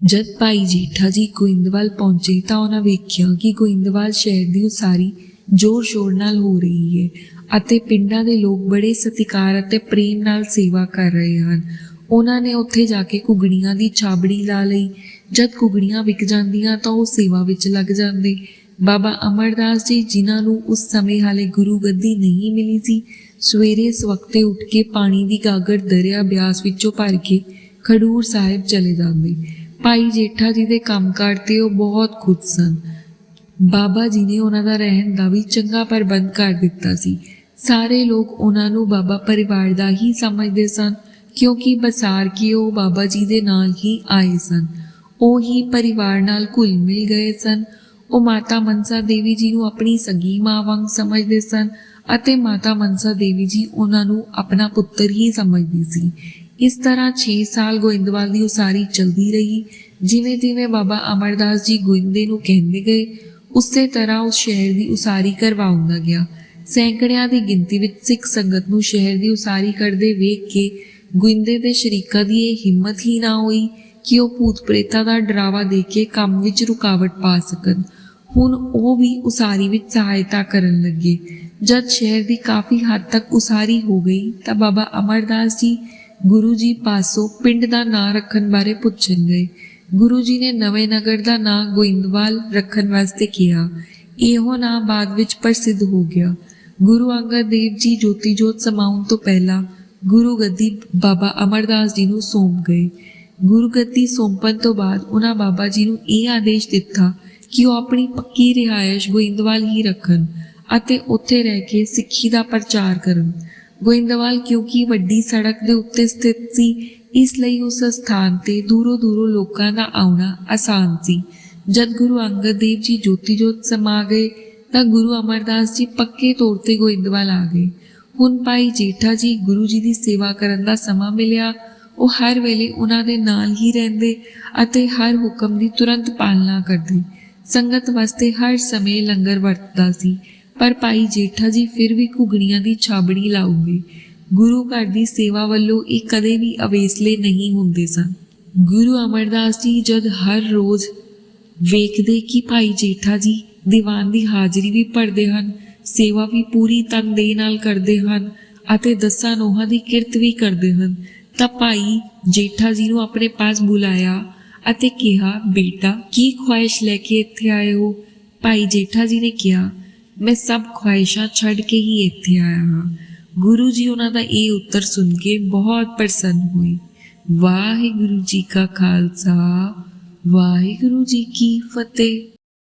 ਜਦ ਭਾਈ ਜੇਠਾ ਜੀ ਗੋਇੰਦਵਾਲ ਪਹੁੰਚੇ ਤਾਂ ਉਹਨਾਂ ਵੇਖਿਆ ਕਿ ਗੋਇੰਦਵਾਲ ਸ਼ਹਿਰ ਦੀ ਉਸਾਰੀ ਜ਼ੋਰ-ਸ਼ੋਰ ਨਾਲ ਹੋ ਰਹੀ ਹੈ ਅਤੇ ਪਿੰਡਾਂ ਦੇ ਲੋਕ ਬੜੇ ਸਤਿਕਾਰ ਅਤੇ ਪ੍ਰੇਮ ਨਾਲ ਸੇਵਾ ਕਰ ਰਹੇ ਹਨ। ਉਹਨਾਂ ਨੇ ਉੱਥੇ ਜਾ ਕੇ ਕੁਗੜੀਆਂ ਦੀ ਛਾਬੜੀ ਲਾ ਲਈ। ਜਦ ਕੁਗੜੀਆਂ ਵਿਕ ਜਾਂਦੀਆਂ ਤਾਂ ਉਹ ਸੇਵਾ ਵਿੱਚ ਲੱਗ ਜਾਂਦੇ। ਬਾਬਾ ਅਮਰਦਾਸ ਜੀ, ਜਿਨ੍ਹਾਂ ਨੂੰ ਉਸ ਸਮੇਂ ਹਾਲੇ ਗੁਰੂ ਗੱਦੀ ਨਹੀਂ ਮਿਲੀ ਸੀ, ਸਵੇਰੇ ਸਵਖਤੇ ਉੱਠ ਕੇ ਪਾਣੀ ਦੀ ਗਾਗਰ ਦਰਿਆ ਬਿਆਸ ਵਿੱਚੋਂ ਭਰ ਕੇ ਖਡੂਰ ਸਾਹਿਬ ਚਲੇ ਜਾਂਦੇ। ਭਾਈ ਜੇਠਾ ਜੀ ਦੇ ਕੰਮਕਾਰ ਤੇ ਉਹ ਬਹੁਤ ਖੁਸ਼ ਸਨ। ਬਾਬਾ ਜੀ ਨੇ ਉਹਨਾਂ ਦਾ ਰਹਿਣ ਦਾ ਵੀ ਚੰਗਾ ਪ੍ਰਬੰਧ ਕਰ ਦਿੱਤਾ ਸੀ। ਸਾਰੇ ਲੋਕ ਉਹਨਾਂ ਨੂੰ ਬਾਬਾ ਪਰਿਵਾਰ ਦਾ ਹੀ ਸਮਝਦੇ ਸਨ, ਕਿਉਂਕਿ ਬਸਾਰ ਕੀ ਉਹ ਬਾਬਾ ਜੀ ਦੇ ਨਾਲ ਹੀ ਆਏ ਸਨ। ਉਹ ਹੀ ਪਰਿਵਾਰ ਨਾਲ ਘੁਲ ਮਿਲ ਗਏ ਸਨ। ਉਹ ਮਾਤਾ ਮਨਸਾ ਦੇਵੀ ਜੀ ਨੂੰ ਆਪਣੀ ਸਗੀ ਮਾਂ ਵਾਂਗ ਸਮਝਦੇ ਸਨ ਅਤੇ ਮਾਤਾ ਮਨਸਾ ਦੇਵੀ ਜੀ ਉਹਨਾਂ ਨੂੰ ਆਪਣਾ ਪੁੱਤਰ ਹੀ ਸਮਝਦੀ ਸੀ। ਇਸ ਤਰ੍ਹਾਂ 6 ਸਾਲ ਗੋਇੰਦਵਾਲ ਦੀ ਉਸਾਰੀ ਚੱਲਦੀ ਰਹੀ। ਜਿਵੇਂ ਜਿਵੇਂ ਬਾਬਾ ਅਮਰਦਾਸ ਜੀ ਗੋਇੰਦੇ ਨੂੰ ਕਹਿੰਦੇ ਗਏ, ਉਸੇ ਤਰ੍ਹਾਂ ਉਸ ਸ਼ਹਿਰ ਦੀ ਉਸਾਰੀ ਕਰਵਾਉਂਦਾ ਗਿਆ। ਸੈਂਕੜਿਆਂ ਦੀ ਗਿਣਤੀ ਵਿੱਚ ਸਿੱਖ ਸੰਗਤ ਨੂੰ ਸ਼ਹਿਰ ਦੀ ਉਸਾਰੀ ਕਰਦੇ ਵੇਖ ਕੇ ਗੁਇੰਦੇ ਦੇ ਸ਼ਰੀਕਾਂ ਦੀ ਇਹ ਹਿੰਮਤ ਹੀ ਨਾ ਹੋਈ ਕਿ ਉਹ ਭੂਤ ਪ੍ਰੇਤਾਂ ਦਾ ਡਰਾਵਾ ਦੇ ਕੇ ਕੰਮ ਵਿੱਚ ਰੁਕਾਵਟ ਪਾ ਸਕਣ। ਹੁਣ ਉਹ ਵੀ ਉਸਾਰੀ ਵਿੱਚ ਸਹਾਇਤਾ ਕਰਨ ਲੱਗੇ। ਜਦ ਸ਼ਹਿਰ ਦੀ ਕਾਫੀ ਹੱਦ ਤੱਕ ਉਸਾਰੀ ਹੋ ਗਈ ਤਾਂ ਬਾਬਾ ਅਮਰਦਾਸ ਜੀ ਗੁਰੂ ਜੀ ਪਾਸੋਂ ਪਿੰਡ ਦਾ ਨਾਂ ਰੱਖਣ ਬਾਰੇ ਪੁੱਛਣ ਗਏ। ਗੁਰੂ ਜੀ ਨੇ ਨਵੇਂ ਨਗਰ ਦਾ ਨਾਂ ਗੋਇੰਦਵਾਲ ਰੱਖਣ ਵਾਸਤੇ ਕਿਹਾ। ਇਹੋ ਨਾਂ ਬਾਅਦ ਵਿੱਚ ਪ੍ਰਸਿੱਧ ਹੋ ਗਿਆ। ਗੁਰੂ ਅੰਗਦ ਦੇਵ ਜੀ ਜੋਤੀ ਜੋਤ ਸਮਾਉਣ ਤੋਂ ਪਹਿਲਾਂ ਗੁਰੂ ਗੱਦੀ ਬਾਬਾ ਅਮਰਦਾਸ ਜੀ ਨੂੰ ਸੌਂਪ ਗਏ। ਗੁਰੂ ਗੱਦੀ ਸੌਂਪਣ ਤੋਂ ਬਾਅਦ ਉਹਨਾਂ ਬਾਬਾ ਜੀ ਨੂੰ ਇਹ ਆਦੇਸ਼ ਦਿੱਤਾ ਕਿ ਉਹ ਆਪਣੀ ਪੱਕੀ ਰਿਹਾਇਸ਼ ਗੋਇੰਦਵਾਲ ਹੀ ਰੱਖਣ ਅਤੇ ਉੱਥੇ ਰਹਿ ਕੇ ਸਿੱਖੀ ਦਾ ਪ੍ਰਚਾਰ ਕਰਨ। ਗੋਇੰਦਵਾਲ ਕਿਉਂਕਿ ਵੱਡੀ ਸੜਕ ਦੇ ਉੱਤੇ ਸਥਿਤ ਸੀ, ਇਸ ਲਈ ਉਸ ਸਥਾਨ ਤੇ ਦੂਰੋਂ ਦੂਰੋਂ ਲੋਕਾਂ ਦਾ ਆਉਣਾ ਆਸਾਨ ਸੀ। ਜਦ ਗੁਰੂ ਅੰਗਦ ਦੇਵ ਜੀ ਜੋਤੀ ਜੋਤ ਸਮਾ ਗਏ, ਤਾਂ ਗੁਰੂ ਅਮਰਦਾਸ ਜੀ ਪੱਕੇ ਤੌਰ ਤੇ ਗੋਇੰਦਵਾਲ ਆ ਗਏ। ਹੁਣ ਭਾਈ ਜੇਠਾ ਜੀ ਗੁਰੂ ਜੀ ਦੀ ਸੇਵਾ ਕਰਨ ਦਾ ਸਮਾਂ ਮਿਲਿਆ। ਉਹ ਹਰ ਵੇਲੇ ਉਹਨਾਂ ਦੇ ਨਾਲ ਹੀ ਰਹਿੰਦੇ ਅਤੇ ਹਰ ਹੁਕਮ ਦੀ ਤੁਰੰਤ ਪਾਲਣਾ ਕਰਦੇ। ਸੰਗਤ ਵਾਸਤੇ ਹਰ ਸਮੇਂ ਲੰਗਰ ਵਰਤਦਾ ਸੀ। ਪਰ ਭਾਈ ਜੇਠਾ ਜੀ ਫਿਰ ਵੀ ਘੁਗਣੀਆਂ ਦੀ ਛਾਬੜੀ ਲਾਉਂਦੇ। ਗੁਰੂ ਘਰ ਦੀ ਸੇਵਾ ਵੱਲੋਂ ਇਹ ਕਦੇ ਵੀ ਅਵੇਸਲੇ ਨਹੀਂ ਹੁੰਦੇ ਸਨ। ਗੁਰੂ ਅਮਰਦਾਸ ਜੀ ਜਦ ਹਰ ਰੋਜ਼ ਵੇਖਦੇ ਕਿ ਭਾਈ ਜੇਠਾ ਜੀ ਦੀਵਾਨ ਦੀ ਹਾਜ਼ਰੀ ਵੀ ਭਰਦੇ ਹਨ, ਸੇਵਾ ਵੀ ਪੂਰੀ ਤਨਦੇਹੀ ਨਾਲ ਕਰਦੇ ਹਨ ਅਤੇ ਦਸਾਂ ਨੋਹਾਂ ਦੀ ਕਿਰਤ ਵੀ ਕਰਦੇ ਹਨ, ਤਾਂ ਭਾਈ ਜੇਠਾ ਜੀ ਨੂੰ ਆਪਣੇ ਪਾਸ ਬੁਲਾਇਆ ਅਤੇ ਕਿਹਾ, ਬੇਟਾ, ਕੀ ਖੁਆਇਸ਼ ਲੈ ਕੇ ਇੱਥੇ ਆਏ ਹੋ? ਭਾਈ ਜੇਠਾ ਜੀ ਨੇ ਕਿਹਾ ਮੈਂ ਸਭ ਖੁਆਇਸ਼ਾਂ ਛੱਡ ਕੇ ਹੀ ਇੱਥੇ ਆਇਆ ਹਾਂ। ਗੁਰੂ ਜੀ ਉਹਨਾਂ ਦਾ ਇਹ ਉੱਤਰ ਸੁਣ ਕੇ ਬਹੁਤ ਪ੍ਰਸੰਨ ਹੋਏ। ਵਾਹਿਗੁਰੂ ਜੀ ਕਾ ਖਾਲਸਾ, ਵਾਹਿਗੁਰੂ ਜੀ ਕੀ ਫਤਿਹ।